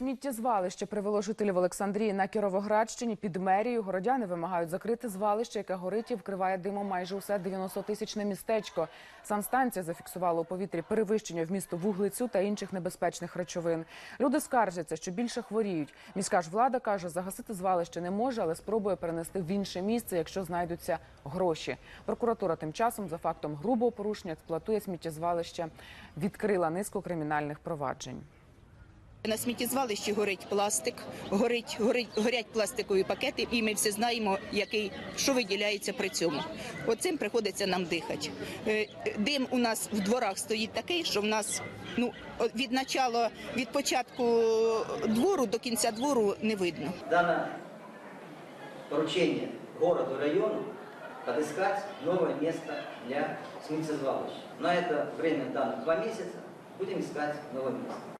Сміттєзвалище привело жителів Олександрії на Кіровоградщині під мерію. Городяни вимагають закрити звалище, яке горить і вкриває димом майже усе 90-тисячне містечко. Санстанція зафіксувала у повітрі перевищення вмісту вуглецю та інших небезпечних речовин. Люди скаржаться, що більше хворіють. Міська ж влада каже, загасити звалище не може, але спробує перенести в інше місце, якщо знайдуться гроші. Прокуратура тим часом за фактом грубого порушення експлуатує сміттєзвалище, відкрила низку кримінальних проваджень. На сміттєзвалищі горить пластик, горить, горить, горять пластикові пакети, і ми всі знаємо, який, що виділяється при цьому. Оцим приходиться нам дихати. Е, Дим у нас в дворах стоїть такий, що в нас ну, от від начала, від початку двору до кінця двору не видно. дано поручение городу, району подыскать новое место для смыться На это время дано два месяца. Будем искать новое место.